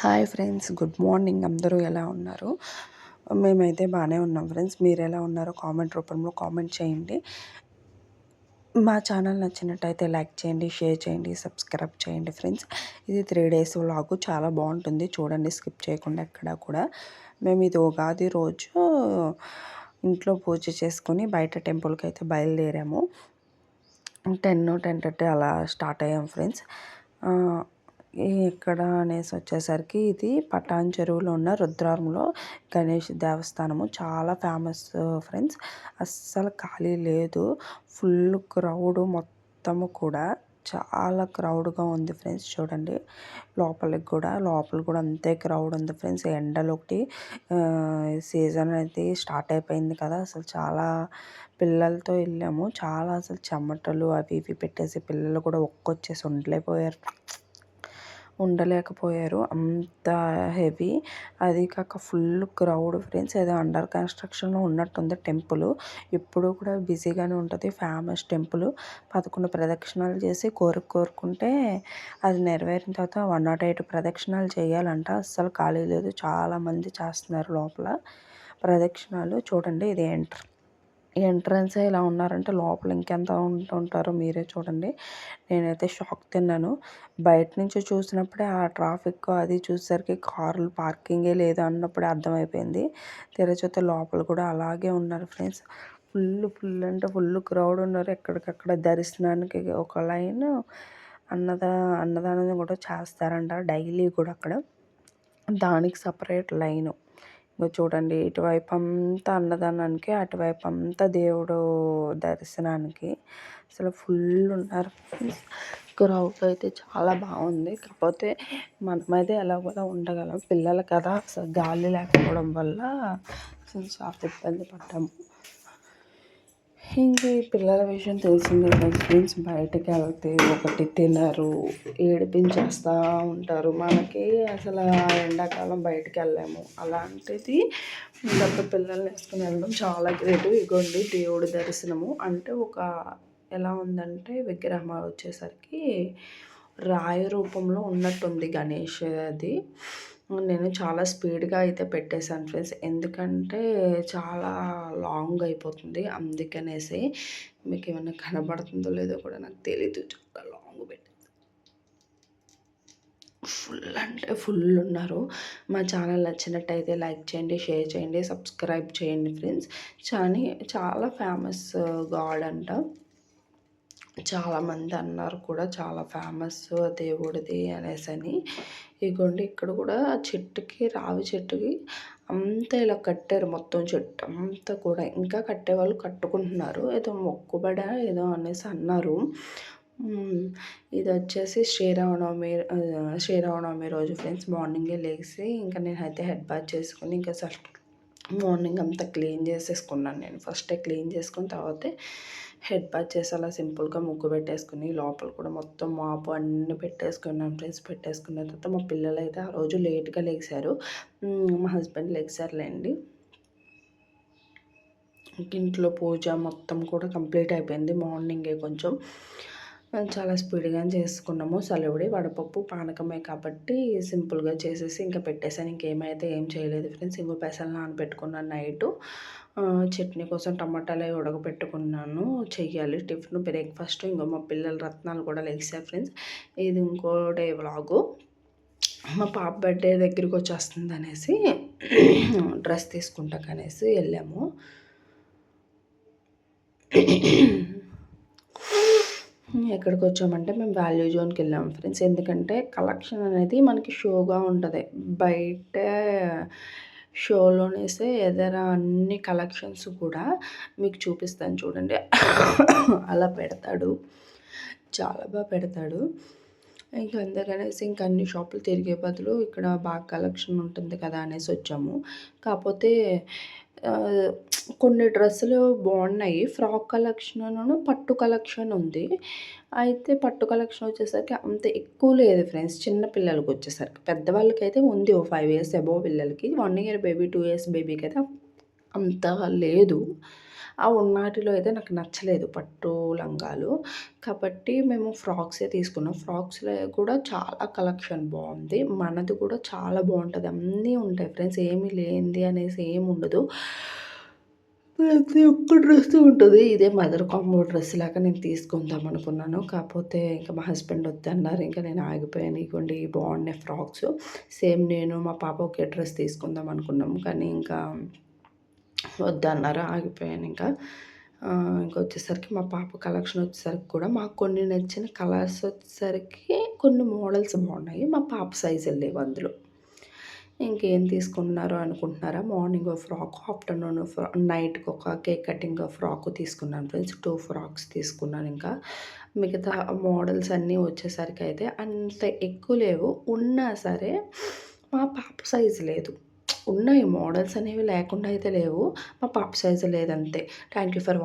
Hi friends good morning. అందరూ ఎలా ఉన్నారు? మేమైతే బాగానే ఉన్నాం ఫ్రెండ్స్. మీరు ఎలా ఉన్నారో కామెంట్ రూపంలో కామెంట్ చేయండి. మా ఛానల్ నచ్చినట్టయితే లైక్ చేయండి షేర్ చేయండి సబ్స్క్రైబ్ చేయండి ఫ్రెండ్స్. ఇది త్రీ డేస్ వ్లాగు. చాలా బాగుంటుంది. చూడండి స్కిప్ చేయకుండా ఎక్కడ కూడా. మేము ఇది ఉగాది రోజు ఇంట్లో పూజ చేసుకొని బయట టెంపుల్కి అయితే బయలుదేరాము. టెన్ టెన్ థర్టీ అలా స్టార్ట్ అయ్యాం ఫ్రెండ్స్. ఎక్కడ అనేసి వచ్చేసరికి ఇది పటాన్ చెరువులో ఉన్న రుద్రారంలో గణేష్ దేవస్థానము. చాలా ఫేమస్ ఫ్రెండ్స్ uh, అస్సలు ఖాళీ లేదు. ఫుల్ క్రౌడ్ మొత్తము కూడా. చాలా క్రౌడ్గా ఉంది ఫ్రెండ్స్ చూడండి. లోపలికి కూడా లోపల కూడా అంతే క్రౌడ్ ఉంది ఫ్రెండ్స్ ఎండలు ఒకటి సీజన్ అయితే స్టార్ట్ అయిపోయింది కదా. అసలు చాలా పిల్లలతో వెళ్ళాము. చాలా అసలు చెమటలు అవి ఇవి పెట్టేసి పిల్లలు కూడా ఒక్కొచ్చేసి ఉండలేకపోయారు. ఉండలేకపోయారు. అంత హెవీ. అది కాక ఫుల్ క్రౌడ్ ఫ్రెండ్స్. ఏదో అండర్ కన్స్ట్రక్షన్లో ఉన్నట్టుంది టెంపుల్. ఇప్పుడు కూడా బిజీగానే ఉంటుంది. Famous temple. పదకొండు ప్రదక్షిణాలు చేసి కోరిక కోరుకుంటే అది నెరవేరిన తర్వాత వన్ నాట్ ఎయిట్ ప్రదక్షిణాలు చేయాలంట. అస్సలు ఖాళీ లేదు. చాలామంది చేస్తున్నారు లోపల ప్రదక్షిణాలు. చూడండి ఇది ఎంటర్ ఎంట్రన్స్ ఇలా ఉన్నారంటే లోపల ఇంకెంత ఉంటుంటారో మీరే చూడండి. నేనైతే షాక్ తిన్నాను. బయట నుంచి చూసినప్పుడే ఆ ట్రాఫిక్ అది చూసేసరికి కార్లు పార్కింగే లేదు అన్నప్పుడే అర్థమైపోయింది. తెరచూతే లోపల కూడా అలాగే ఉన్నారు ఫ్రెండ్స్. ఫుల్ ఫుల్ అంటే ఫుల్ క్రౌడ్ ఉన్నారు. ఎక్కడికక్కడ దర్శనానికి ఒక లైన్ అన్నదా అన్నదానం కూడా చేస్తారంట. డైలీ కూడా అక్కడ. దానికి సపరేట్ లైను. చూడండి ఇటువైపు అంతా అన్నదానానికి అటువైపు అంతా దేవుడు దర్శనానికి అసలు ఫుల్ ఉన్నారు. క్రౌడ్ అయితే చాలా బాగుంది. కాకపోతే మనమైతే ఎలాగోలా ఉండగలం. పిల్లలు కదా అసలు గాలి లేకపోవడం వల్ల చాలా ఇబ్బంది పడ్డాము. ఇంక ఈ పిల్లల విషయం తెలిసిందే కదా ఫ్రెండ్స్. బయటకు వెళ్తే ఒకటి తినరు ఏడిపించేస్తూ ఉంటారు. మనకి అసలు ఎండాకాలం బయటకు వెళ్ళాము అలాంటిది డబ్బు పిల్లల్ని వేసుకుని వెళ్ళడం చాలా గ్రేట్. ఇగోండి దేవుడి దర్శనము. అంటే ఒక ఎలా ఉందంటే విగ్రహం వచ్చేసరికి రాయి రూపంలో ఉన్నట్టుంది గణేష్ అది. నేను చాలా స్పీడ్గా అయితే పెట్టేశాను ఫ్రెండ్స్. ఎందుకంటే చాలా లాంగ్ అయిపోతుంది. అందుకనేసి మీకు ఏమైనా కనబడుతుందో లేదో కూడా నాకు తెలీదు. చాలా లాంగ్ పెట్టింది ఫుల్ అంటే ఫుల్ ఉన్నారు. మా ఛానల్ నచ్చినట్టయితే లైక్ చేయండి షేర్ చేయండి సబ్స్క్రైబ్ చేయండి ఫ్రెండ్స్. కానీ చాలా ఫేమస్ గాడ్ అంట. చాలామంది అన్నారు కూడా చాలా ఫేమస్ దేవుడిది అనేసి అని. ఇగోండి ఇక్కడ కూడా చెట్టుకి రావి చెట్టుకి అంతా ఇలా కట్టారు మొత్తం చెట్టు. అంతా కూడా ఇంకా కట్టేవాళ్ళు కట్టుకుంటున్నారు. ఏదో మొక్కుబడ ఏదో అనేసి అన్నారు. ఇది వచ్చేసి శ్రీరామనవమి శ్రీరామనవమి రోజు ఫ్రెండ్స్ మార్నింగే లేచి ఇంకా నేనైతే హెడ్ బాత్ చేసుకుని ఇంకా మార్నింగ్ అంతా క్లీన్ చేసేసుకున్నాను నేను. ఫస్టే క్లీన్ చేసుకుని తర్వాతే హెడ్ బాత్ చేసి అలా సింపుల్గా ముగ్గు పెట్టేసుకుని లోపల కూడా మొత్తం మాపు అన్నీ పెట్టేసుకున్నాను ఫ్రెండ్స్ పెట్టేసుకున్న తర్వాత మా పిల్లలు అయితే ఆ రోజు లేట్గా లెగిశారు మా హస్బెండ్ లెగిశారులేండి ఇంట్లో పూజ మొత్తం కూడా కంప్లీట్ అయిపోయింది మార్నింగే కొంచెం. చాలా స్పీడ్గా చేసుకున్నాము. సలివిడి వడపప్పు పానకమే కాబట్టి సింపుల్గా చేసేసి ఇంకా పెట్టేసాను ఇంకేమైతే ఏం చేయలేదు ఫ్రెండ్స్. ఇంకో పెసలు నానబెట్టుకున్నాను నైటు. చట్నీ కోసం టమాటాలు అవి ఉడకబెట్టుకున్నాను. చెయ్యాలి. టిఫిన్ బ్రేక్ఫాస్ట్ ఇంకో మా పిల్లల రత్నాలు కూడా లెగిసాయి ఫ్రెండ్స్. ఇది ఇంకో డే వ్లాగు. మా పాప బర్త్డే దగ్గరికి వచ్చేస్తుంది అనేసి డ్రెస్ తీసుకుంటాకనేసి వెళ్ళాము. ఎక్కడికి వచ్చామంటే మేము వాల్యూ జోన్కి వెళ్ళాము ఫ్రెండ్స్. ఎందుకంటే కలెక్షన్ అనేది మనకి షోగా ఉంటుంది. బయట షోలోనేసే ఎదర అన్ని కలెక్షన్స్ కూడా మీకు చూపిస్తాను చూడండి. అలా పెడతాడు. చాలా బాగా పెడతాడు. ఇంకా అందుకనేసి ఇంకా అన్ని షాపులు తిరిగే బదులు ఇక్కడ బాగా కలెక్షన్ ఉంటుంది కదా అనేసి వచ్చాము. కాకపోతే కొన్ని డ్రెస్సులు బాగున్నాయి. ఫ్రాక్ కలెక్షన్ను పట్టు కలెక్షన్ ఉంది. అయితే పట్టు కలెక్షన్ వచ్చేసరికి అంత ఎక్కువ లేదు ఫ్రెండ్స్. చిన్న పిల్లలకి వచ్చేసరికి. పెద్దవాళ్ళకి అయితే ఉంది ఓ ఫైవ్ ఇయర్స్ అబోవ్ పిల్లలకి. One year baby two years బేబీకి అయితే అంత లేదు. ఆ ఉన్నాటిలో అయితే నాకు నచ్చలేదు పట్టు లంగాలు. కాబట్టి మేము ఫ్రాక్సే తీసుకున్నాం. ఫ్రాక్స్లో కూడా చాలా కలెక్షన్ బాగుంది. మనది కూడా చాలా బాగుంటుంది. అన్నీ ఉంటాయి ఫ్రెండ్స్. ఏమీ లేనిది అనేసి ఏమి ఉండదు. ప్రతి ఒక్క డ్రెస్ ఉంటుంది. ఇదే మదర్ కాంబో డ్రెస్ లాగా నేను తీసుకుందాం అనుకున్నాను. కాకపోతే ఇంకా మా హస్బెండ్ వద్దన్నారు. ఇంకా నేను ఆగిపోయాను. ఇవ్వండి బాగున్నాయి ఫ్రాక్స్. సేమ్ నేను మా పాప ఒకే డ్రెస్ తీసుకుందాం అనుకున్నాం. కానీ ఇంకా వద్దన్నారు. ఆగిపోయాను ఇంకా. ఇంకా వచ్చేసరికి మా పాప కలెక్షన్ వచ్చేసరికి కూడా మాకు కొన్ని నచ్చిన కలర్స్ వచ్చేసరికి కొన్ని మోడల్స్ బాగున్నాయి. మా పాప సైజులు లేవు అందులో. ఇంకేం తీసుకున్నారు అనుకుంటున్నారా? మార్నింగ్ ఒక ఫ్రాక్ ఆఫ్టర్నూన్ ఫ్రా నైట్కి ఒక కేక్ కటింగ్ ఫ్రాక్ తీసుకున్నాను ఫ్రెండ్స్. టూ ఫ్రాక్స్ తీసుకున్నాను ఇంకా. మిగతా మోడల్స్ అన్నీ వచ్చేసరికి అయితే అంత ఎక్కువ లేవు. ఉన్నా సరే మా పాప సైజు లేదు. ఉన్నాయి మోడల్స్ అనేవి లేకుండా అయితే లేవు. మా పాప సైజు లేదంతే. Thank you for